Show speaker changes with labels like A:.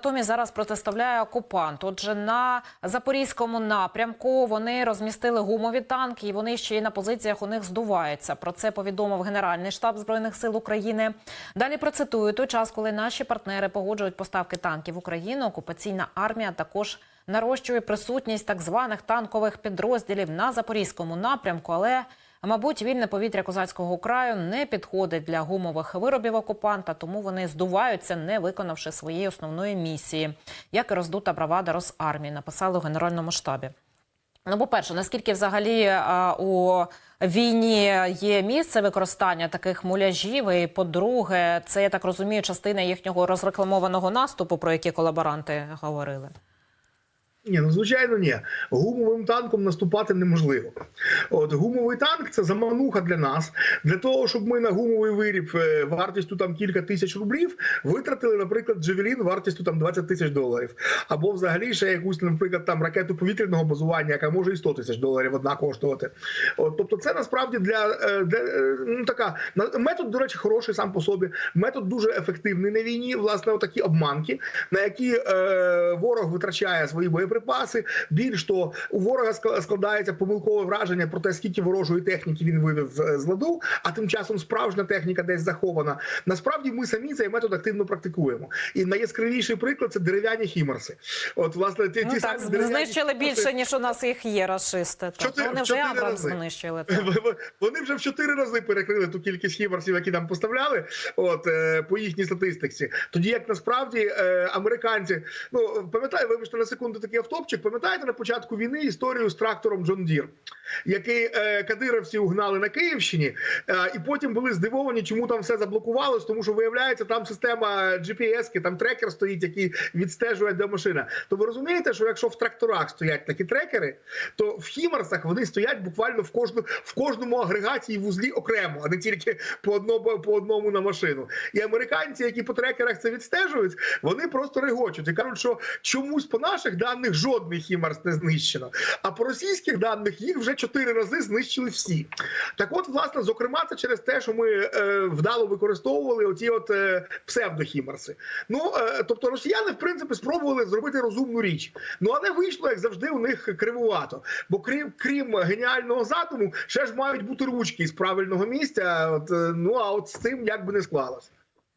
A: Томі зараз протиставляє окупант. Отже, на запорізькому напрямку вони розмістили гумові танки, і вони ще й на позиціях у них здуваються. Про це повідомив Генеральний штаб збройних сил України. Далі процитую той час, коли наші партнери погоджують поставки танків в Україну. Окупаційна армія також нарощує присутність так званих танкових підрозділів на запорізькому напрямку, але Мабуть, вільне повітря козацького краю не підходить для гумових виробів окупанта, тому вони здуваються, не виконавши своєї основної місії, як і роздута бравада Росармії, написали у генеральному штабі. Ну, по-перше, наскільки взагалі а, у війні є місце використання таких муляжів? І по-друге, це я так розумію, частина їхнього розрекламованого наступу, про які колаборанти говорили.
B: Ні, ну звичайно, ні. Гумовим танком наступати неможливо. От гумовий танк це замануха для нас. Для того, щоб ми на гумовий виріб е, вартістю там кілька тисяч рублів витратили, наприклад, Джевелін вартістю там 20 тисяч доларів. Або взагалі ще якусь, наприклад, там ракету повітряного базування, яка може і 100 тисяч доларів одна коштувати. От, тобто, це насправді для, е, для е, ну така метод, до речі, хороший сам по собі. Метод дуже ефективний на війні. Власне, отакі обманки, на які е, ворог витрачає свої боєприпаси. Більш того, у ворога складається помилкове враження про те, скільки ворожої техніки він вивів з, ладу, а тим часом справжня техніка десь захована. Насправді ми самі цей метод активно практикуємо. І найяскравіший приклад це дерев'яні хімарси. От, власне, ті,
A: Ну
B: ті
A: так,
B: самі
A: знищили
B: хімарси-
A: більше ніж у нас їх є рашисти. Так.
B: Чотири-
A: Вони вже Абрамс знищили. Так.
B: Вони вже в чотири рази перекрили ту кількість хімарсів, які нам поставляли, от е, по їхній статистиці. Тоді як насправді е, американці, ну пам'ятаю, вибачте на секунду автопчик. Пам'ятаєте на початку війни історію з трактором Джон Дір, який е, кадировці угнали на Київщині, е, і потім були здивовані, чому там все заблокувалось, тому що виявляється, там система GPS, там трекер стоїть, який відстежує, де машина. То ви розумієте, що якщо в тракторах стоять такі трекери, то в хімарсах вони стоять буквально в кожну в кожному агрегаті і вузлі окремо, а не тільки по одному по одному на машину. І американці, які по трекерах це відстежують, вони просто регочуть і кажуть, що чомусь по наших даних жодний хімарс не знищено. А по російських даних їх вже чотири рази знищили всі. Так, от, власне, зокрема, це через те, що ми е, вдало використовували оті от е, псевдохімарси. Ну е, тобто, росіяни, в принципі, спробували зробити розумну річ. Ну але вийшло, як завжди, у них кривувато. Бо крім крім геніального задуму, ще ж мають бути ручки з правильного місця. От, е, ну а от з цим як би не склалось.